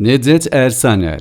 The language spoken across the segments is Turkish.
Nedret Ersanel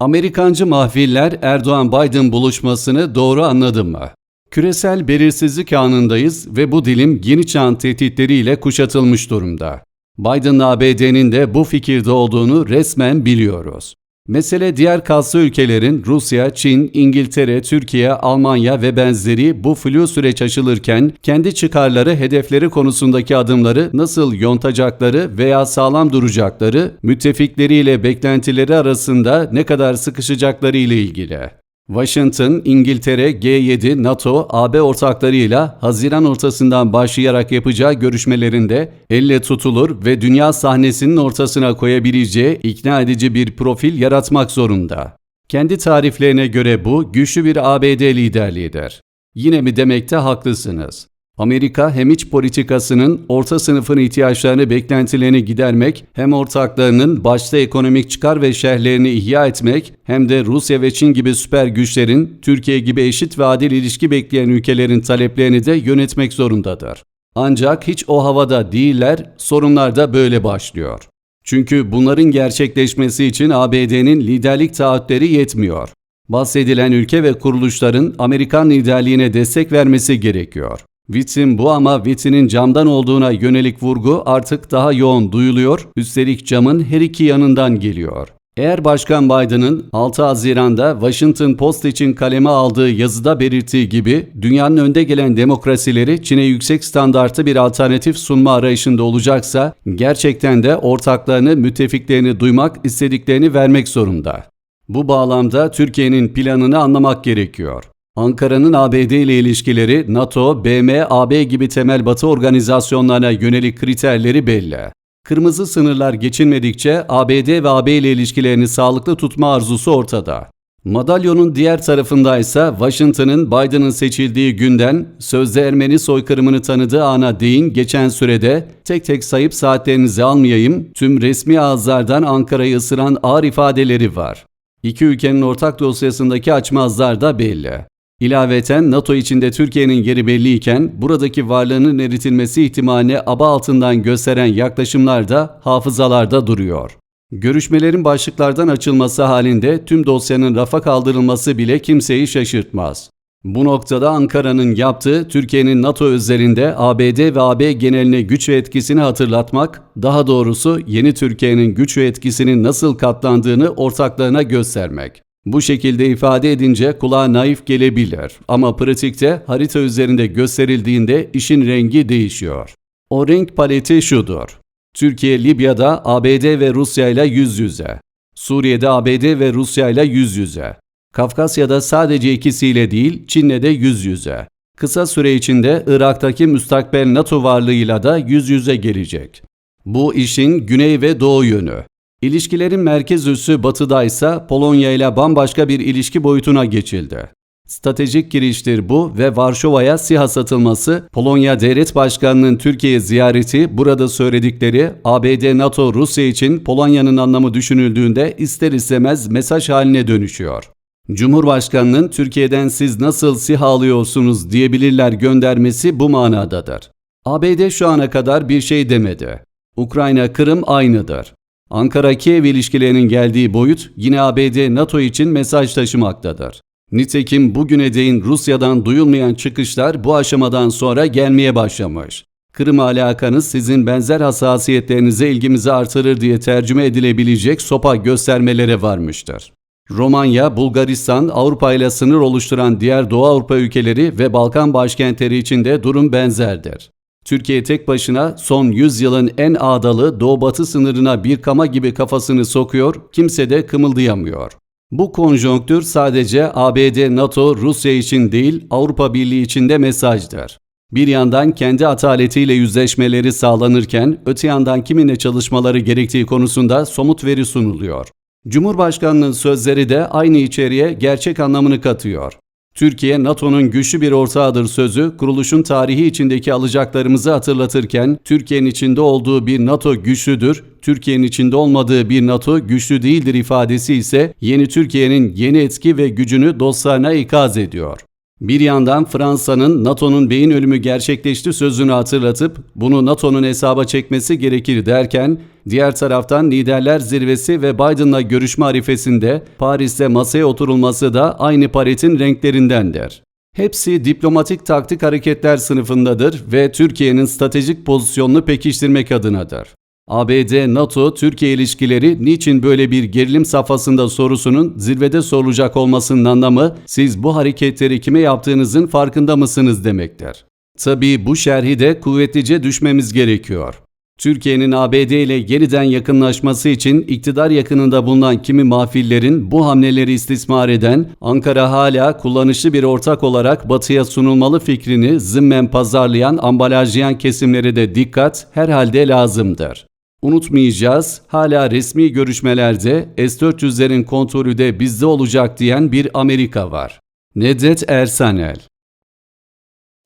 Amerikancı mahfiller Erdoğan-Biden buluşmasını doğru anladı mı? Küresel belirsizlik anındayız ve bu dilim yeni çağın tehditleriyle kuşatılmış durumda. Biden'la ABD'nin de bu fikirde olduğunu resmen biliyoruz. Mesele diğer kaslı ülkelerin Rusya, Çin, İngiltere, Türkiye, Almanya ve benzeri bu flu süreç aşılırken kendi çıkarları, hedefleri konusundaki adımları nasıl yontacakları veya sağlam duracakları, müttefikleriyle beklentileri arasında ne kadar sıkışacakları ile ilgili. Washington, İngiltere, G7, NATO, AB ortaklarıyla Haziran ortasından başlayarak yapacağı görüşmelerinde elle tutulur ve dünya sahnesinin ortasına koyabileceği ikna edici bir profil yaratmak zorunda. Kendi tariflerine göre bu güçlü bir ABD liderliğidir. Yine mi demekte haklısınız. Amerika hem iç politikasının orta sınıfın ihtiyaçlarını, beklentilerini gidermek, hem ortaklarının başta ekonomik çıkar ve şerhlerini ihya etmek, hem de Rusya ve Çin gibi süper güçlerin, Türkiye gibi eşit ve adil ilişki bekleyen ülkelerin taleplerini de yönetmek zorundadır. Ancak hiç o havada değiller, sorunlar da böyle başlıyor. Çünkü bunların gerçekleşmesi için ABD'nin liderlik taahhütleri yetmiyor. Bahsedilen ülke ve kuruluşların Amerikan liderliğine destek vermesi gerekiyor. Vitrin bu ama vitrinin camdan olduğuna yönelik vurgu artık daha yoğun duyuluyor, üstelik camın her iki yanından geliyor. Eğer Başkan Biden'ın 6 Haziran'da Washington Post için kaleme aldığı yazıda belirttiği gibi dünyanın önde gelen demokrasileri Çin'e yüksek standartlı bir alternatif sunma arayışında olacaksa gerçekten de ortaklarını, müttefiklerini duymak, istediklerini vermek zorunda. Bu bağlamda Türkiye'nin planını anlamak gerekiyor. Ankara'nın ABD ile ilişkileri NATO, BM, AB gibi temel batı organizasyonlarına yönelik kriterleri belli. Kırmızı sınırlar geçilmedikçe ABD ve AB ile ilişkilerini sağlıklı tutma arzusu ortada. Madalyonun diğer tarafındaysa Washington'ın Biden'ın seçildiği günden sözde Ermeni soykırımını tanıdığı ana değin geçen sürede tek tek sayıp saatlerinizi almayayım tüm resmi ağızlardan Ankara'yı ısıran ağır ifadeleri var. İki ülkenin ortak dosyasındaki açmazlar da belli. İlaveten NATO içinde Türkiye'nin yeri belliyken buradaki varlığının eritilmesi ihtimalini aba altından gösteren yaklaşımlar da hafızalarda duruyor. Görüşmelerin başlıklardan açılması halinde tüm dosyanın rafa kaldırılması bile kimseyi şaşırtmaz. Bu noktada Ankara'nın yaptığı Türkiye'nin NATO özelinde ABD ve AB geneline güç ve etkisini hatırlatmak, daha doğrusu yeni Türkiye'nin güç ve etkisinin nasıl katlandığını ortaklarına göstermek. Bu şekilde ifade edince kulağa naif gelebilir ama pratikte harita üzerinde gösterildiğinde işin rengi değişiyor. O renk paleti şudur. Türkiye Libya'da ABD ve Rusya ile yüz yüze. Suriye'de ABD ve Rusya ile yüz yüze. Kafkasya'da sadece ikisiyle değil Çin'le de yüz yüze. Kısa süre içinde Irak'taki müstakbel NATO varlığıyla da yüz yüze gelecek. Bu işin güney ve doğu yönü. İlişkilerin merkez üssü batıdaysa Polonya ile bambaşka bir ilişki boyutuna geçildi. Stratejik giriştir bu ve Varşova'ya SİHA satılması, Polonya Devlet Başkanı'nın Türkiye ziyareti, burada söyledikleri ABD, NATO, Rusya için Polonya'nın anlamı düşünüldüğünde ister istemez mesaj haline dönüşüyor. Cumhurbaşkanının Türkiye'den siz nasıl SİHA alıyorsunuz diyebilirler göndermesi bu manadadır. ABD şu ana kadar bir şey demedi. Ukrayna, Kırım aynıdır. Ankara-Kiev ilişkilerinin geldiği boyut yine ABD NATO için mesaj taşımaktadır. Nitekim bugüne değin Rusya'dan duyulmayan çıkışlar bu aşamadan sonra gelmeye başlamış. Kırım alakanız sizin benzer hassasiyetlerinize ilgimizi artırır diye tercüme edilebilecek sopa göstermelere varmıştır. Romanya, Bulgaristan, Avrupa ile sınır oluşturan diğer Doğu Avrupa ülkeleri ve Balkan başkentleri için de durum benzerdir. Türkiye tek başına son 100 yılın en ağdalı doğu-batı sınırına bir kama gibi kafasını sokuyor, kimse de kımıldayamıyor. Bu konjonktür sadece ABD, NATO, Rusya için değil, Avrupa Birliği için de mesajdır. Bir yandan kendi ataletiyle yüzleşmeleri sağlanırken, öte yandan kiminle çalışmaları gerektiği konusunda somut veri sunuluyor. Cumhurbaşkanının sözleri de aynı içeriğe gerçek anlamını katıyor. Türkiye, NATO'nun güçlü bir ortağıdır sözü, kuruluşun tarihi içindeki alacaklarımızı hatırlatırken, Türkiye'nin içinde olduğu bir NATO güçlüdür, Türkiye'nin içinde olmadığı bir NATO güçlü değildir ifadesi ise yeni Türkiye'nin yeni etki ve gücünü dostlarına ikaz ediyor. Bir yandan Fransa'nın NATO'nun beyin ölümü gerçekleşti sözünü hatırlatıp bunu NATO'nun hesaba çekmesi gerekir derken, Diğer taraftan liderler zirvesi ve Biden'la görüşme arifesinde Paris'te masaya oturulması da aynı paletin renklerindendir. Hepsi diplomatik taktik hareketler sınıfındadır ve Türkiye'nin stratejik pozisyonunu pekiştirmek adınadır. ABD-NATO Türkiye ilişkileri niçin böyle bir gerilim safhasında sorusunun zirvede sorulacak olmasından da mı siz bu hareketleri kime yaptığınızın farkında mısınız demektir. Tabii bu şerhi de kuvvetlice düşmemiz gerekiyor. Türkiye'nin ABD ile yeniden yakınlaşması için iktidar yakınında bulunan kimi mafillerin bu hamleleri istismar eden, Ankara hala kullanışlı bir ortak olarak batıya sunulmalı fikrini zımmen pazarlayan, ambalajlayan kesimlere de dikkat herhalde lazımdır. Unutmayacağız, hala resmi görüşmelerde S-400'lerin kontrolü de bizde olacak diyen bir Amerika var. Nedret Ersanel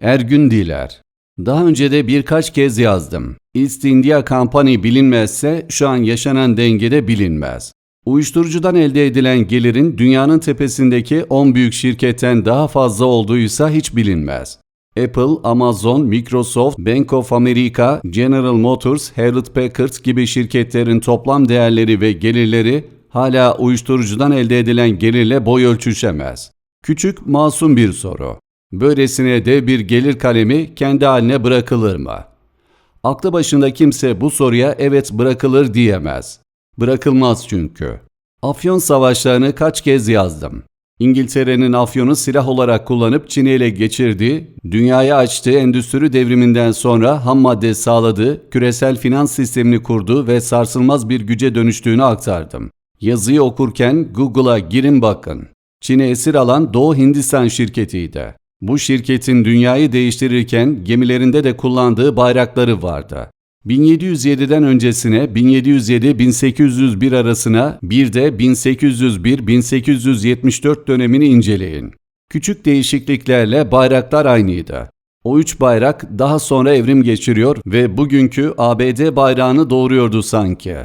Ergün Diler Daha önce de birkaç kez yazdım. East India Company bilinmezse şu an yaşanan dengede bilinmez. Uyuşturucudan elde edilen gelirin dünyanın tepesindeki 10 büyük şirketten daha fazla olduğuysa hiç bilinmez. Apple, Amazon, Microsoft, Bank of America, General Motors, Hewlett Packard gibi şirketlerin toplam değerleri ve gelirleri hala uyuşturucudan elde edilen gelirle boy ölçüşemez. Küçük, masum bir soru. Böylesine dev bir gelir kalemi kendi haline bırakılır mı? Aklı başında kimse bu soruya evet bırakılır diyemez. Bırakılmaz çünkü. Afyon savaşlarını kaç kez yazdım. İngiltere'nin Afyon'u silah olarak kullanıp Çin'i ele geçirdiği, dünyaya açtığı endüstri devriminden sonra ham madde sağladığı, küresel finans sistemini kurduğu ve sarsılmaz bir güce dönüştüğünü aktardım. Yazıyı okurken Google'a girin bakın. Çin'i esir alan Doğu Hindistan şirketiydi. Bu şirketin dünyayı değiştirirken gemilerinde de kullandığı bayrakları vardı. 1707'den öncesine 1707-1801 arasına bir de 1801-1874 dönemini inceleyin. Küçük değişikliklerle bayraklar aynıydı. O üç bayrak daha sonra evrim geçiriyor ve bugünkü ABD bayrağını doğuruyordu sanki.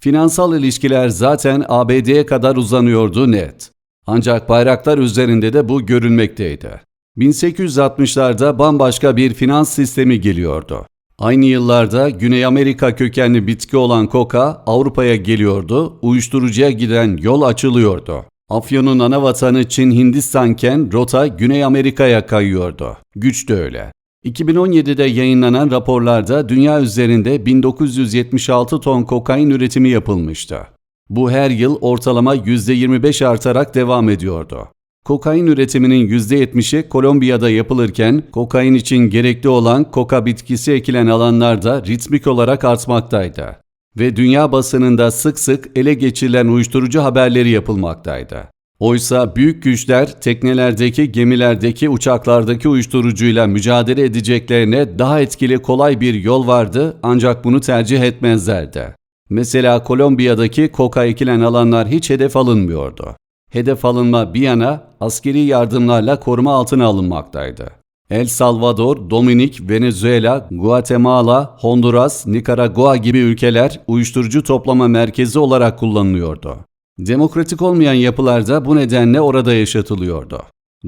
Finansal ilişkiler zaten ABD'ye kadar uzanıyordu net. Ancak bayraklar üzerinde de bu görünmekteydi. 1860'larda bambaşka bir finans sistemi geliyordu. Aynı yıllarda Güney Amerika kökenli bitki olan koka Avrupa'ya geliyordu, uyuşturucuya giden yol açılıyordu. Afyon'un ana vatanı Çin Hindistanken rota Güney Amerika'ya kayıyordu. Güç de öyle. 2017'de yayınlanan raporlarda dünya üzerinde 1976 ton kokain üretimi yapılmıştı. Bu her yıl ortalama %25 artarak devam ediyordu. Kokain üretiminin %70'i Kolombiya'da yapılırken kokain için gerekli olan koka bitkisi ekilen alanlarda ritmik olarak artmaktaydı. Ve dünya basınında sık sık ele geçirilen uyuşturucu haberleri yapılmaktaydı. Oysa büyük güçler teknelerdeki, gemilerdeki, uçaklardaki uyuşturucuyla mücadele edeceklerine daha etkili kolay bir yol vardı ancak bunu tercih etmezlerdi. Mesela Kolombiya'daki koka ekilen alanlar hiç hedef alınmıyordu hedef alınma bir yana askeri yardımlarla koruma altına alınmaktaydı. El Salvador, Dominik, Venezuela, Guatemala, Honduras, Nikaragua gibi ülkeler uyuşturucu toplama merkezi olarak kullanılıyordu. Demokratik olmayan yapılar da bu nedenle orada yaşatılıyordu.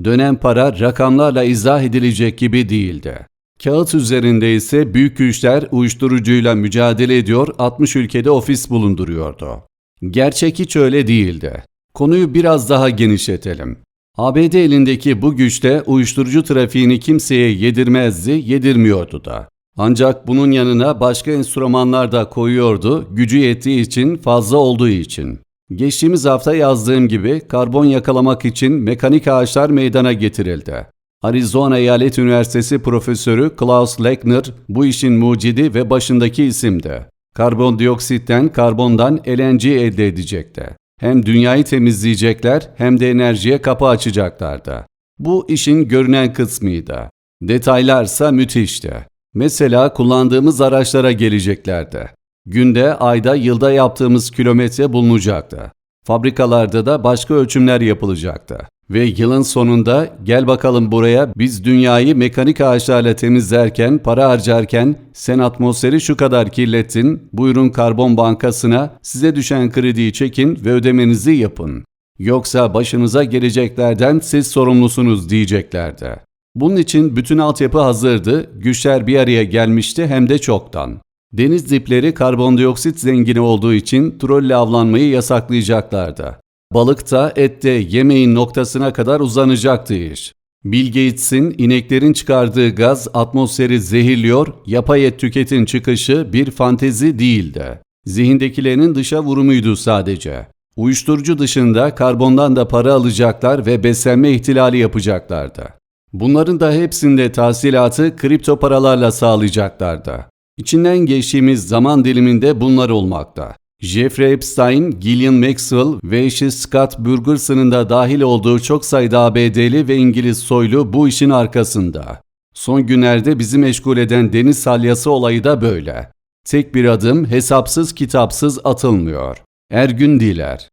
Dönem para rakamlarla izah edilecek gibi değildi. Kağıt üzerinde ise büyük güçler uyuşturucuyla mücadele ediyor, 60 ülkede ofis bulunduruyordu. Gerçek hiç öyle değildi. Konuyu biraz daha genişletelim. ABD elindeki bu güçte uyuşturucu trafiğini kimseye yedirmezdi, yedirmiyordu da. Ancak bunun yanına başka enstrümanlar da koyuyordu, gücü yettiği için, fazla olduğu için. Geçtiğimiz hafta yazdığım gibi karbon yakalamak için mekanik ağaçlar meydana getirildi. Arizona Eyalet Üniversitesi Profesörü Klaus Lechner bu işin mucidi ve başındaki isimdi. Karbondioksitten karbondan LNG elde edecekti. Hem dünyayı temizleyecekler hem de enerjiye kapı açacaklardı. Bu işin görünen kısmıydı. Detaylarsa müthişti. Mesela kullandığımız araçlara geleceklerdi. Günde, ayda, yılda yaptığımız kilometre bulunacaktı. Fabrikalarda da başka ölçümler yapılacaktı. Ve yılın sonunda gel bakalım buraya biz dünyayı mekanik ağaçlarla temizlerken, para harcarken sen atmosferi şu kadar kirlettin, buyurun karbon bankasına size düşen krediyi çekin ve ödemenizi yapın. Yoksa başınıza geleceklerden siz sorumlusunuz diyeceklerdi. Bunun için bütün altyapı hazırdı, güçler bir araya gelmişti hem de çoktan. Deniz dipleri karbondioksit zengini olduğu için trolle avlanmayı yasaklayacaklardı. Balıkta, ette, yemeğin noktasına kadar uzanacaktı iş. Bill Gates'in ineklerin çıkardığı gaz atmosferi zehirliyor, yapay et tüketin çıkışı bir fantezi değildi. Zihindekilerin dışa vurumuydu sadece. Uyuşturucu dışında karbondan da para alacaklar ve beslenme ihtilali yapacaklardı. Bunların da hepsinde tahsilatı kripto paralarla sağlayacaklardı. İçinden geçtiğimiz zaman diliminde bunlar olmakta. Jeffrey Epstein, Gillian Maxwell ve eşi Scott Burgerson'ın da dahil olduğu çok sayıda ABD'li ve İngiliz soylu bu işin arkasında. Son günlerde bizi meşgul eden deniz salyası olayı da böyle. Tek bir adım hesapsız kitapsız atılmıyor. Ergün Diler